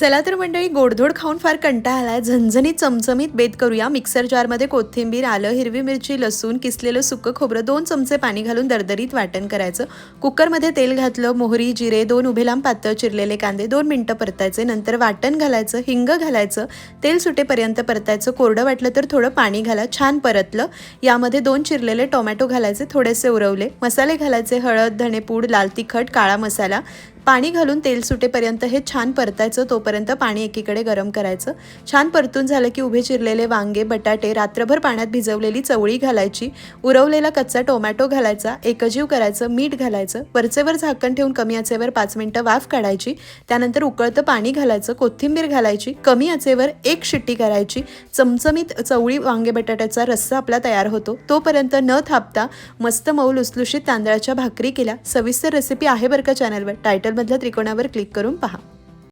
चला तर मंडळी गोडधोड खाऊन फार कंटाळा आलाय. झणझणीत चमचमीत बेत करूया. मिक्सर जारमध्ये कोथिंबीर आलं हिरवी मिरची लसूण किसलेलं सुकं खोबरं दोन चमचे पाणी घालून दरदरीत वाटण करायचं. कुकरमध्ये तेल घातलं मोहरी जिरे दोन उभे लांब पातळ चिरलेले कांदे दोन मिनटं परतायचे. नंतर वाटण घालायचं हिंग घालायचं. तेल सुटेपर्यंत परतायचं. कोरडं वाटलं तर थोडं पाणी घाला छान परतलं. यामध्ये दोन चिरलेले टोमॅटो घालायचे थोडेसे उरवले. मसाले घालायचे हळद धणेपूड लाल तिखट काळा मसाला. पाणी घालून तेल सुटेपर्यंत हे छान परतायचं तोपर्यंत पाणी एकीकडे गरम करायचं. छान परतून झालं की उभे चिरलेले वांगे बटाटे रात्रभर पाण्यात भिजवलेली चवळी घालायची. उरवलेला कच्चा टोमॅटो घालायचा एकजीव करायचं मीठ घालायचं. वरचेवर झाकण ठेवून कमी आचेवर पाच मिनटं वाफ काढायची. त्यानंतर उकळतं पाणी घालायचं कोथिंबीर घालायची. कमी आचेवर एक शिट्टी करायची. चमचमीत चवळी वांगे बटाट्याचा रस्सा आपला तयार होतो. तोपर्यंत न थापता मस्त मऊ लुसलुशीत तांदळाच्या भाकरी केल्या. सविस्तर रेसिपी आहे बरं का चॅनलवर टायटल टायटलमधल्या त्रिकोणावर क्लिक करून पहा.